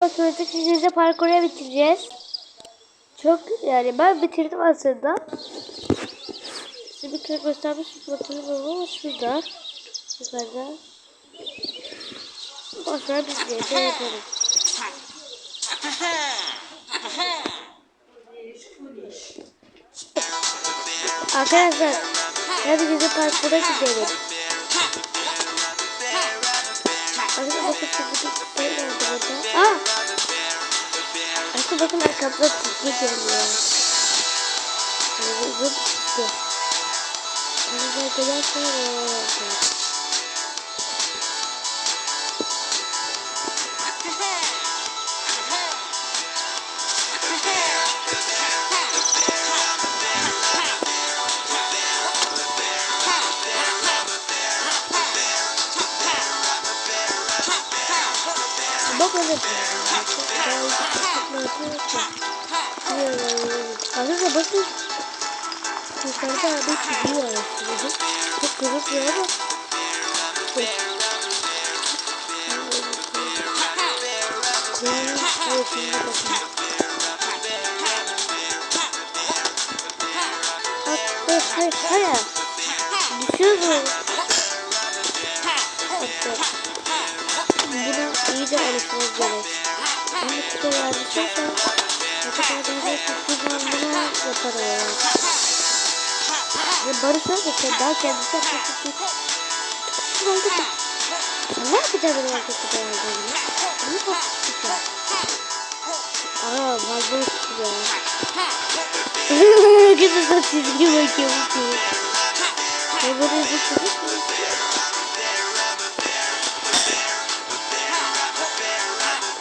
Otomatik gizli parkuru bitireceğiz. Çok yani ben bitirdim aslında. Size bir kere göstermiş hatırlamıyorum ama şurada. Yukarıda. Boşver biz de yapalım. Arkadaşlar hadi gizli parkura gidelim. Aa! Arkadaşlar bakın arkamda çizgi. Böyle uzun çizgi. Arkadaşlar arkadaşlar. Arkadaşlar bakın. Yukarıda bir çizgi var aslında. Çok ama. Şurasında bakın. Bak, hayır, hayır, hayır. Düşüyoruz. Buna iyice alışmamız bunu yapar o. Ki. Ne artık bu kadar olduğunu? Bunu çok tutacağım. Aa fazla tutuyor. Kızı da çizgi bakıyorum ki. Ne böyle bir çizgi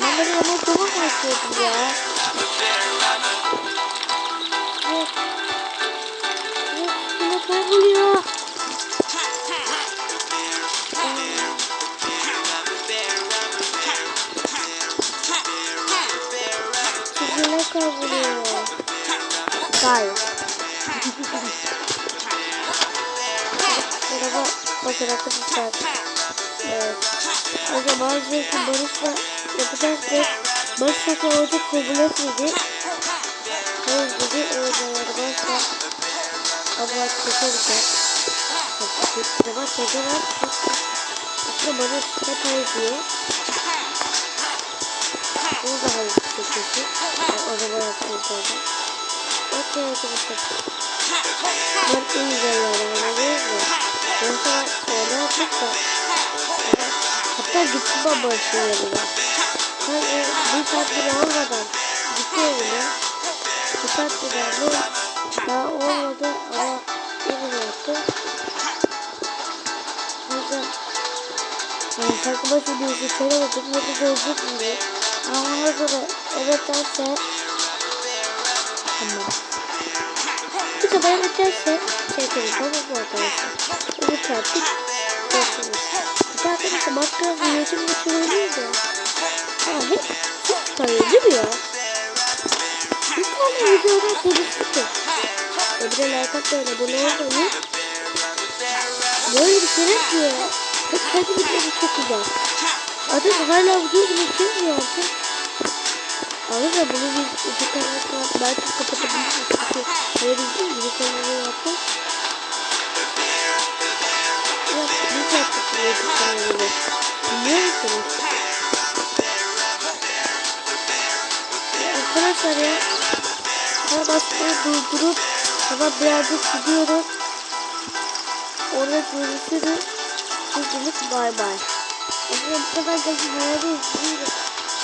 Ben böyle ama zaman başlıyordum ya. Yok. Yok, yine kayboluyor. Çizgiler kayboluyor. Hayır. Merhaba. Bakın arkadaşlar. Evet. Zaman belki Barış'la yapacağız ve Barış zaten orada kabul etmedi. Hayır dedi. Evet yani Barış'la abla çekerken. Çeker var. Aslında Barış hep hayır diyor. Bunu da hayır çekiyorsun. O zaman yapıyoruz orada. Okey arkadaşlar. En güzel yani anladınız mı? Yoksa orada yaptık da Hatta gittim ben Barış'ın yanına. Ben e, bir saat bile olmadan gitti evine. Bir saat bile oldu. Daha olmadı ama evine yaptı. O yüzden yani sakınma videosu söylemedim. Ya da gözlük mü? Ama ondan sonra evet derse Tamam. Bir de bana biterse şey yapalım tamam mı arkadaşlar? Evet artık görüşürüz. Bir arkadaşlar Minecraft resim geçirebiliriz ya. Ama hep çok çıkarıyor değil mi ya? Bir tane videoda konuştuk ya. Öbürü like atmayın abone olmayın. Böyle bir şey yapmıyor ya. Hep kendi videomu çok güzel. Artık hala video bile çekmiyor artık. Arkadaşlar bunu biz iki kanal var. Belki kapatabiliriz. Çünkü böyle değil mi? Bir kanalı yaptık. Bu. Biliyor musunuz? Arkadaşlar ya. Ben basmayı durdurup ama birazcık gidiyorum. Orada görüşürüz. Şimdilik bay bay. Zaman bu kadar da hayali izliyorum.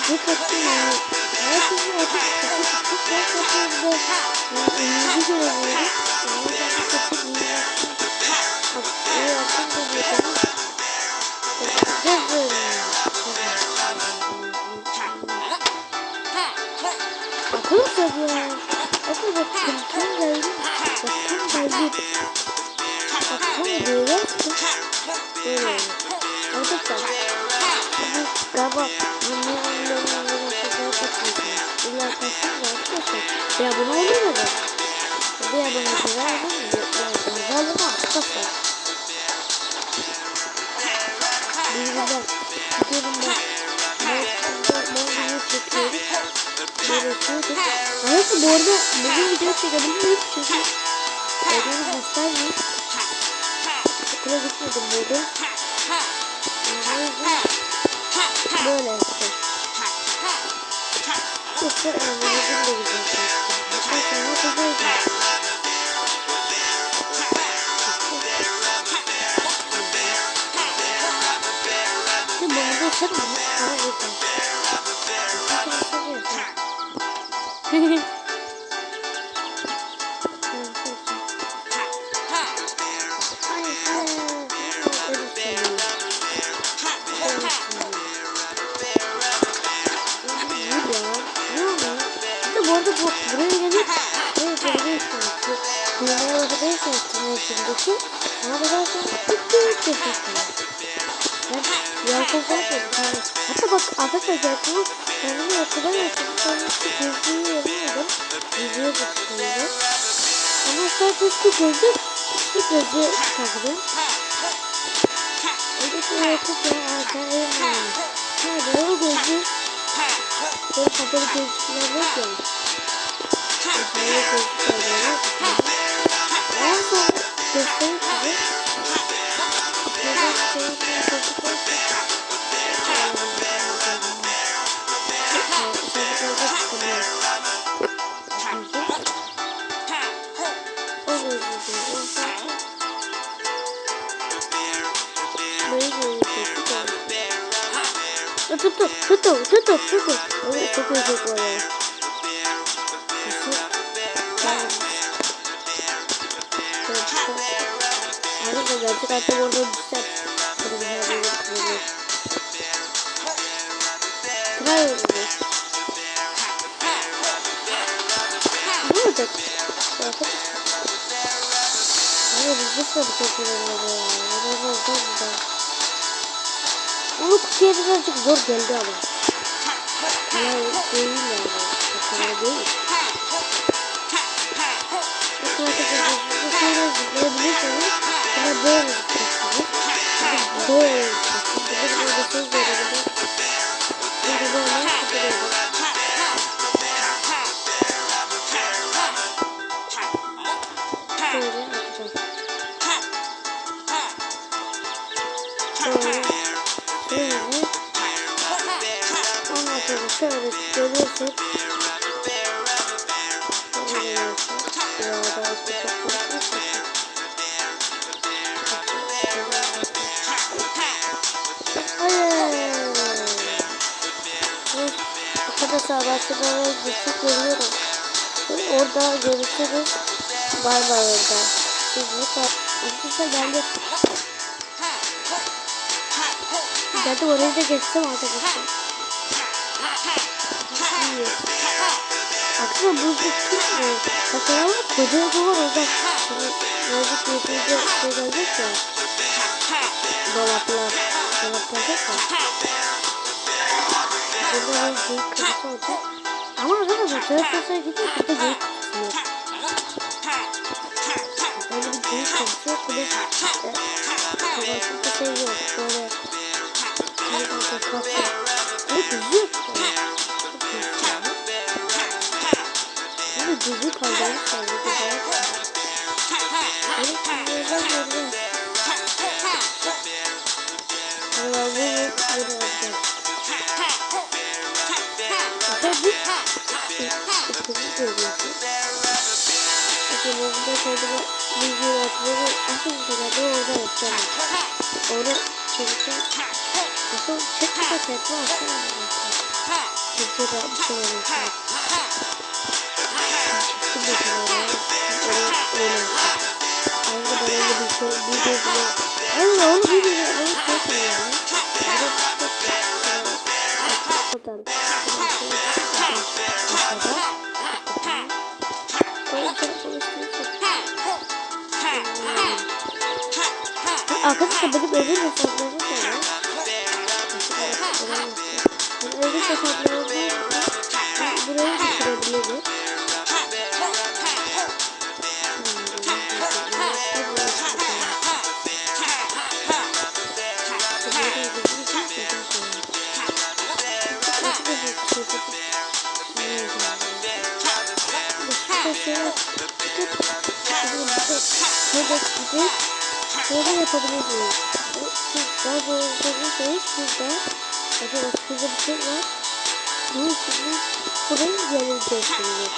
Ne kaçtım yani. Herkesin artık çok çok çok çok yapıyordu. Yani ünlücü göremiyorum. Yani ben çok çok ünlü yaptım. Bak Bir abone oluyor da. Bir abone verdim mi? Bir abone. Birbirinden. Ben, ben, ben, böyle yapıyorduk. Neyse bu arada bugün video çekebiliriz çünkü Benim hastayım. Okula gitmedim yüzden böyle işte. Yoksa evimizin de gideceğiz. Hatta sonra Ben Yakup'a yapıyordum. Hatta bak arkadaşlar Yakup'u kendimi Yakup'a yapıyordum. Sonra işte gözlüğü yapıyordum. Yüzüğe bakıyordum. Ama sadece şu gözü, şu gözü takılıyor. Öyle Yakup ya erken vermiyorum. Nerede o gözü? Böyle kapalı gözlükler yok ya. Kapalı gözlükler yok. Ondan sonra göstereyim Tut tut tut tut tut tut tut tut. Evet çok özür dilerim. Arkadaşlar gerçek hayatta orada düşer. Şöyle bir her yere kırılıyor. Try oluyor. Ne olacak? Hayır biz bir şey ya? Ne olacak Onu kutuya birazcık zor geldi ama. Yani değil yani. O kadar değil. Bu kadar da bu şeyler zıplayabilirseniz buna böyle zıplayacaksınız. Şimdi böyle. Burada böyle söz verebilir. Burada böyle zıplayabilir. Şöyle görüyorsun. Arkadaşlar ben şuraya gidip geliyorum. Orada görüşürüz. Bay bay orada. Sizlik Arkadaşlar geldi. Geldim oraya da geçtim arkadaşlar. İyi. Aslında bu bir tutmuyor. Bakalım koca yolu var orada. Şimdi Yazık yediğinde şey gelecek ya. Dolaplar. Dolaplar yok ya. Burada bir geyik kapısı olacak. Ama arkadaşlar Trafikos'a gidip burada geyik kapısı yok. Böyle bir geyik kapısı yok. Bir de Kavasında şey yok. Böyle geyik kapısı kapı. Evet Düzü kaldırmış sanki. Güzel. Evet, ben bunu böyle yapacağım. Tabii. İkimiz görüyorsun. Ben burada kendime atmayı aslında ben de orada yapacağım. Onu çekeceğim. Asıl çekti de tekme aslında. Bizde de bir şey oluyor. Arkadaşlar benim özel hesaplarım var. Ben özel hesaplarım buraya Şurada gidip şöyle yapabilirsiniz. Siz daha doğrusu şurada Acaba şurada bir şey var. Bunu şimdi buraya geleceksiniz.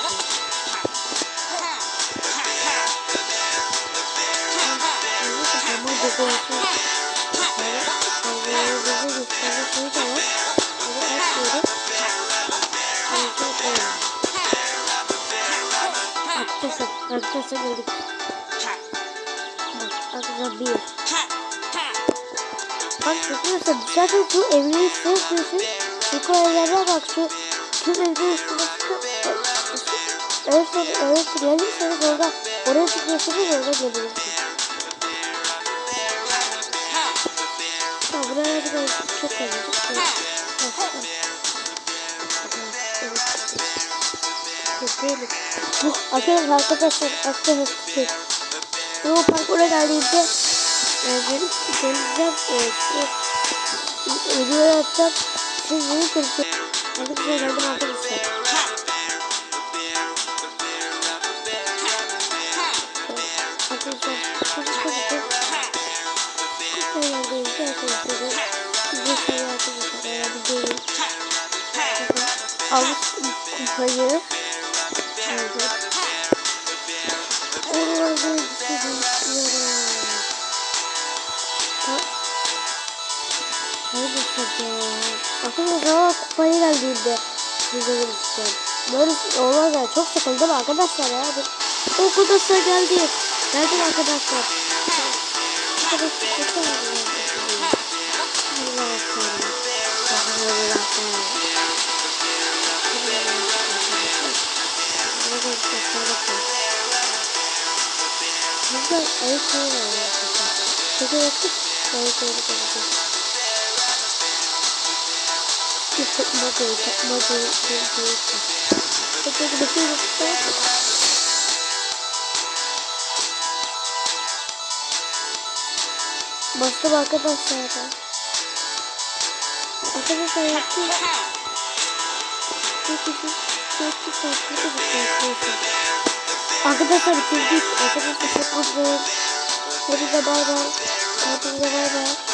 Ama bu konusu Allah'ın bize gösterdiği Arkadaşlar, geldik. Arkadaşlar bir. Bak arkadaşlar zaten şu evleri istiyorsun. Bu evlere bak şu şu evde üstüne Evet, evet, gelirseniz orada oraya tıklıyorsunuz orada gelirsiniz. Ha buraya biraz çok kalacak. Evet. Bu arkadaşlar arkadaşlar arkadaşlar bu parkura geldiğinde e, benim e, işte video yapacağım siz beni konuşun arkadaşlar geldim arkadaşlar. Arkadaşlar şimdi ya. Arkadaşlar kupaya geldiğinde size görüşeceğim. Böyle olmaz çok sıkıldım arkadaşlar ya. Arkadaşlar geldi. Geldim arkadaşlar. Burada ayı arkadaşlar. Peki bakın ayı şeyi takma değil, takma değil, değil, değil. Peki bakın bakın. Bastım arkadaşlar. Arkadaşlar yaptım. Peki şu çok güzel bir şey Arkadaşlar bitirdik. Arkadaşlar çok mutluyum. Hepinize bay bay. Hepinize bay bay.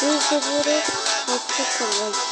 Görüşürüz. Hoşçakalın.